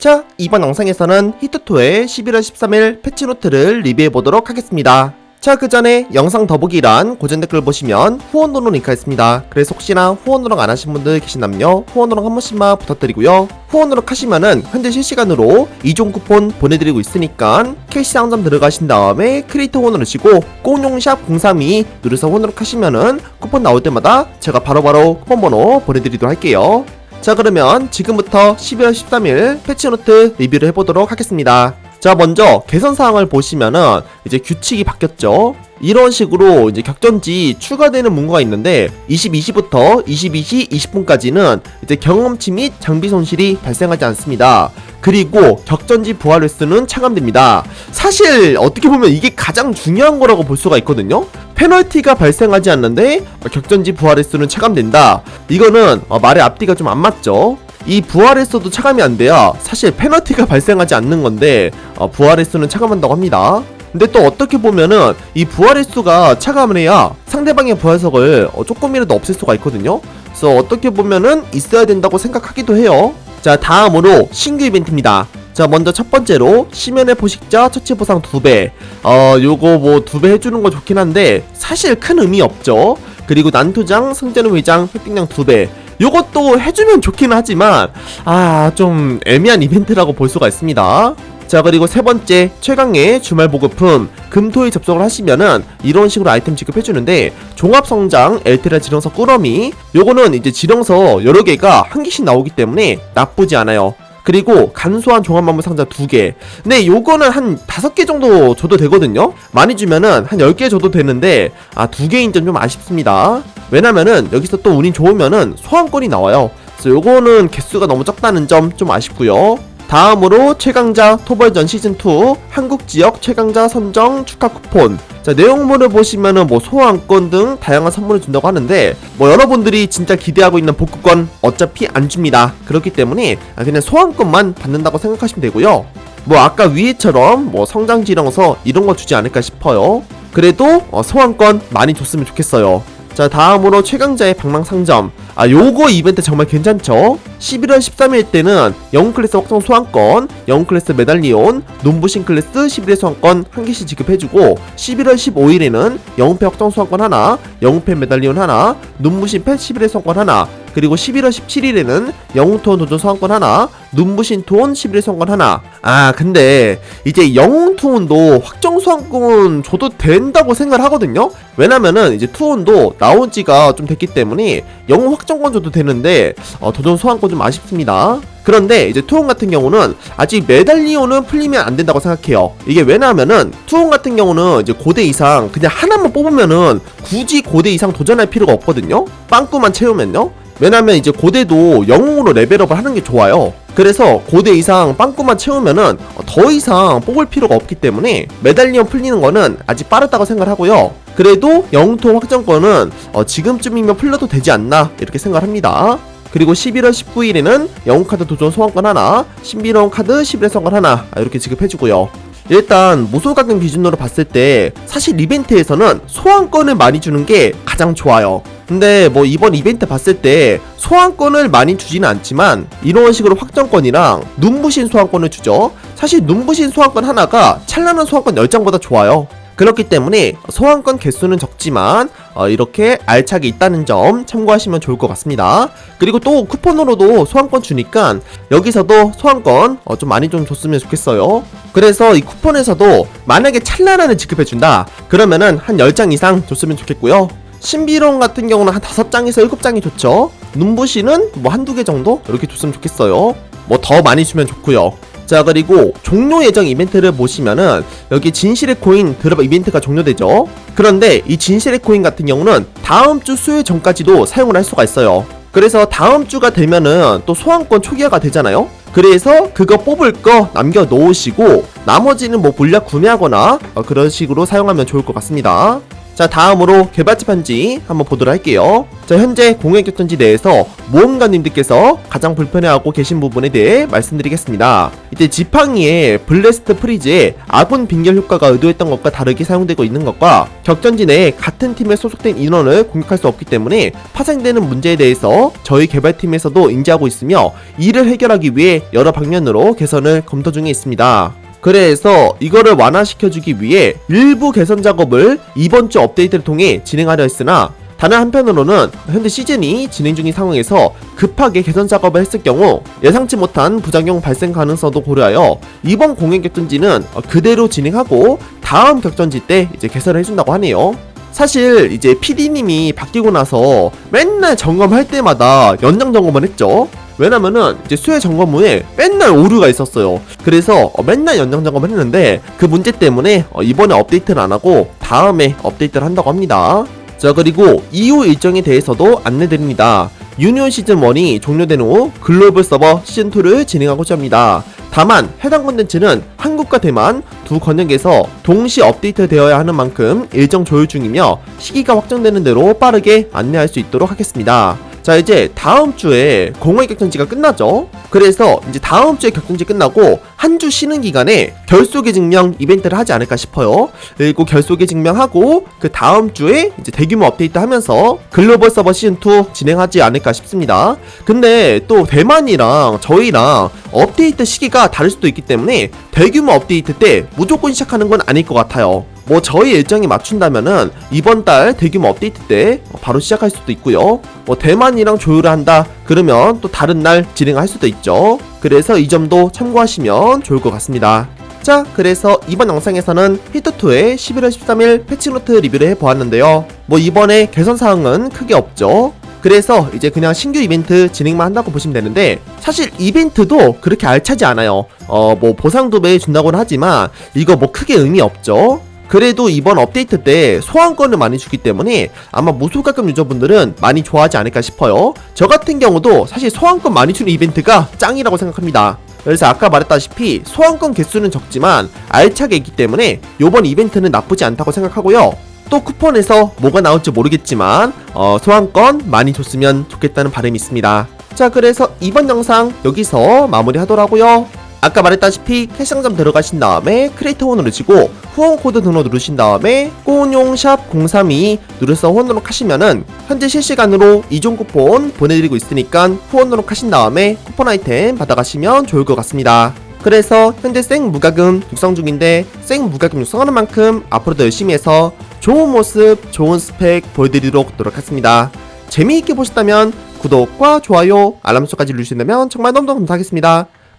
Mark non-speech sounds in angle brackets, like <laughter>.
자, 이번 영상에서는 히트2의 11월 13일 패치노트를 리뷰해보도록 하겠습니다. 자, 그 전에 영상 더보기란 고전 댓글 보시면 후원으로 링크가 있습니다. 그래서 혹시나 후원으로 안 하신 분들 계신다면요, 후원으로 한 번씩만 부탁드리고요. 후원으로 하시면은 현재 실시간으로 이종 쿠폰 보내드리고 있으니까 캐시 상점 들어가신 다음에 크리에이터 후원을 하시고 꽁용샵 032 누르서 후원으로 하시면은 쿠폰 나올 때마다 제가 바로바로 쿠폰 번호 보내드리도록 할게요. 자 그러면 지금부터 12월 13일 패치노트 리뷰를 해보도록 하겠습니다. 자 먼저 개선 사항을 보시면은 이제 규칙이 바뀌었죠. 이런 식으로 이제 격전지 추가되는 문구가 있는데 22시부터 22시 20분까지는 이제 경험치 및 장비 손실이 발생하지 않습니다. 그리고 격전지 부활 횟수는 차감됩니다. 사실 어떻게 보면 이게 가장 중요한 거라고 볼 수가 있거든요. 페널티가 발생하지 않는데 격전지 부활 횟수는 차감된다. 이거는 어, 말의 앞뒤가 좀 안 맞죠. 이 부활 횟수도 차감이 안 돼야 사실 페널티가 <laughs> 발생하지 않는 건데 어, 부활 횟수는 차감한다고 합니다. 근데 또 어떻게 보면은 이 부활 횟수가 차감을 해야 상대방의 부활석을 어, 조금이라도 없앨 수가 있거든요. 그래서 어떻게 보면은 있어야 된다고 생각하기도 해요. 자 다음으로 신규 이벤트입니다. 자 먼저 첫 번째로 시면의 포식자 처치 보상 2배. 어 요거 뭐두배 해주는 거 좋긴 한데 사실 큰 의미 없죠. 그리고 난투장 승자는 회장 획득량 2배. 요것도 해주면 좋긴 하지만 아 좀 애매한 이벤트라고 볼 수가 있습니다. 자 그리고 세 번째 최강의 주말 보급품. 금토일 접속을 하시면은 이런 식으로 아이템 지급해주는데 종합성장 엘테라 지령서 꾸러미. 요거는 이제 지령서 여러 개가 한 개씩 나오기 때문에 나쁘지 않아요 그리고 간소한 종합만물 상자 2개. 근데 요거는 한 5개 정도 줘도 되거든요. 많이 주면은 한 10개 줘도 되는데 아 2개인 점 좀 아쉽습니다. 왜냐면은 여기서 또 운이 좋으면은 소환권이 나와요. 그래서 요거는 개수가 너무 적다는 점 좀 아쉽고요 다음으로 최강자 토벌전 시즌2 한국 지역 최강자 선정 축하 쿠폰. 자 내용물을 보시면은 뭐 소환권 등 다양한 선물을 준다고 하는데 뭐 여러분들이 진짜 기대하고 있는 복구권 어차피 안 줍니다. 그렇기 때문에 아, 그냥 소환권만 받는다고 생각하시면 되고요. 뭐 아까 위에처럼 뭐 성장 지령서 이런 거 주지 않을까 싶어요. 그래도 어, 소환권 많이 줬으면 좋겠어요 자 다음으로 최강자의 방망상점. 아 요거 이벤트 정말 괜찮죠? 11월 13일 때는 영웅 클래스 확정 소환권 영웅 클래스 메달리온 눈부신 클래스 11회 소환권 한 개씩 지급해주고 11월 15일에는 영웅패 확정 소환권 하나 영웅패 메달리온 하나 눈부신 펫 11회 소환권 하나 그리고 11월 17일에는 영웅톤 도전 소환권 하나 눈부신 톤 11회 소환권 하나 아 근데 이제 영웅톤도 확정 소환권 줘도 된다고 생각을 하거든요 왜냐면은 이제 투혼도 나온 지가 좀 됐기 때문에 영웅 확정권 줘도 되는데 어, 도전 소환권 좀 아쉽습니다 그런데 이제 투혼 같은 경우는 아직 메달리온은 풀리면 안 된다고 생각해요. 이게 왜냐하면은 투혼 같은 경우는 이제 고대 이상 그냥 하나만 뽑으면은 굳이 고대 이상 도전할 필요가 없거든요. 빵꾸만 채우면요. 왜냐면 이제 고대도 영웅으로 레벨업을 하는 게 좋아요. 그래서 고대 이상 빵꾸만 채우면은 더 이상 뽑을 필요가 없기 때문에 메달리온 풀리는 거는 아직 빠르다고 생각을 하고요. 그래도 영웅통 확정권은 어, 지금쯤이면 풀려도 되지 않나 이렇게 생각을 합니다. 그리고 11월 19일에는 영웅카드 도전 소환권 하나, 신비로운 카드 11회 소환권 하나 아, 이렇게 지급해주고요. 일단 가격 기준으로 봤을 때 사실 이벤트에서는 소환권을 많이 주는 게 가장 좋아요. 근데 뭐 이번 이벤트 봤을 때 소환권을 많이 주지는 않지만 이런 식으로 확정권이랑 눈부신 소환권을 주죠. 사실 눈부신 소환권 하나가 찬란한 소환권 10장보다 좋아요. 그렇기 때문에 소환권 개수는 적지만 어, 이렇게 알차게 있다는 점 참고하시면 좋을 것 같습니다. 그리고 또 쿠폰으로도 소환권 주니까 여기서도 소환권 어, 좀 많이 좀 줬으면 좋겠어요. 그래서 이 쿠폰에서도 만약에 찰나란을 지급해준다 그러면은 한 10장 이상 줬으면 좋겠고요. 신비로운 같은 경우는 한 5장에서 7장이 좋죠. 눈부시는 뭐 한두 개 정도 이렇게 줬으면 좋겠어요. 뭐 더 많이 주면 좋고요. 자 그리고 종료 예정 이벤트를 보시면은 여기 진실의 코인 드랍 이벤트가 종료되죠 그런데 이 진실의 코인 같은 경우는 다음 주 수요일 전까지도 사용을 할 수가 있어요 그래서 다음 주가 되면은 또 소환권 초기화가 되잖아요 그래서 그거 뽑을 거 남겨 놓으시고 나머지는 뭐 물약 구매하거나 어, 그런 식으로 사용하면 좋을 것 같습니다 자 다음으로 개발자 편지 한번 보도록 할게요. 자 현재 공연 격전지 내에서 모험가님들께서 가장 불편해하고 계신 부분에 대해 말씀드리겠습니다. 이때 지팡이의 블레스트 프리즈의 아군 빙결 효과가 의도했던 것과 다르게 사용되고 있는 것과 격전지 내에 같은 팀에 소속된 인원을 공격할 수 없기 때문에 파생되는 문제에 대해서 저희 개발팀에서도 인지하고 있으며 이를 해결하기 위해 여러 방면으로 개선을 검토 중에 있습니다 그래서 이거를 완화시켜주기 위해 일부 개선 작업을 이번 주 업데이트를 통해 진행하려 했으나 다른 한편으로는 현재 시즌이 진행 중인 상황에서 급하게 개선 작업을 했을 경우 예상치 못한 부작용 발생 가능성도 고려하여 이번 공연 격전지는 그대로 진행하고 다음 격전지 때 이제 개선을 해준다고 하네요. 사실 이제 PD님이 바뀌고 나서 맨날 점검할 때마다 연장 점검을 했죠. 왜냐면은 이제 수혜 점검 후에 맨날 오류가 있었어요. 그래서 어, 맨날 연장 점검을 했는데 그 문제 때문에 어, 이번에 업데이트를 안 하고 다음에 업데이트를 한다고 합니다. 자 그리고 이후 일정에 대해서도 안내드립니다. 유니온 시즌 1이 종료된 후 글로벌 서버 시즌 2를 진행하고자 합니다. 다만 해당 콘텐츠는 한국과 대만 두 권역에서 동시 업데이트 되어야 하는 만큼 일정 조율 중이며 시기가 확정되는 대로 빠르게 안내할 수 있도록 하겠습니다. 자 이제 다음 주에 공허의 격전지가 끝나죠. 그래서 이제 다음 주에 격전지 끝나고 한 주 쉬는 기간에 결속의 증명 이벤트를 하지 않을까 싶어요. 그리고 결속의 증명하고 그 다음 주에 이제 대규모 업데이트 하면서 글로벌 서버 시즌 2 진행하지 않을까 싶습니다. 근데 또 대만이랑 저희랑 업데이트 시기가 다를 수도 있기 때문에 대규모 업데이트 때 무조건 시작하는 건 아닐 것 같아요. 뭐 저희 일정에 맞춘다면은 이번 달 대규모 업데이트 때 바로 시작할 수도 있고요. 뭐 대만이랑 조율을 한다 그러면 또 다른 날 진행할 수도 있죠. 그래서 이 점도 참고하시면 좋을 것 같습니다. 자, 그래서 이번 영상에서는 히트2의 11월 13일 패치노트 리뷰를 해보았는데요. 뭐 이번에 개선 사항은 크게 없죠. 그래서 이제 그냥 신규 이벤트 진행만 한다고 보시면 되는데 사실 이벤트도 그렇게 알차지 않아요. 어 뭐 보상도 매준다고는 하지만 이거 뭐 크게 의미 없죠. 그래도 이번 업데이트 때 소환권을 많이 주기 때문에 아마 무소가금 유저분들은 많이 좋아하지 않을까 싶어요. 저 같은 경우도 사실 소환권 많이 주는 이벤트가 짱이라고 생각합니다. 그래서 아까 말했다시피 소환권 개수는 적지만 알차게 있기 때문에 이번 이벤트는 나쁘지 않다고 생각하고요. 또 쿠폰에서 뭐가 나올지 모르겠지만 어, 소환권 많이 줬으면 좋겠다는 바람이 있습니다. 자 그래서 이번 영상 여기서 마무리하더라고요. 아까 말했다시피 캐시장점 들어가신 다음에 크리에이터 호 누르시고 후원 코드 등록 누르신 다음에 꼬용샵 032 누르서 후원 등록하시면은 현재 실시간으로 이종 쿠폰 보내드리고 있으니까 후원 등록하신 다음에 쿠폰 아이템 받아가시면 좋을 것 같습니다. 그래서 현재 생 무과금 육성 중인데 생 무과금 육성하는 만큼 앞으로도 열심히 해서 좋은 모습, 좋은 스펙 보여드리도록 노력하겠습니다. 재미있게 보셨다면 구독과 좋아요, 알람 설정까지 누르신다면 정말 너무너무 감사하겠습니다.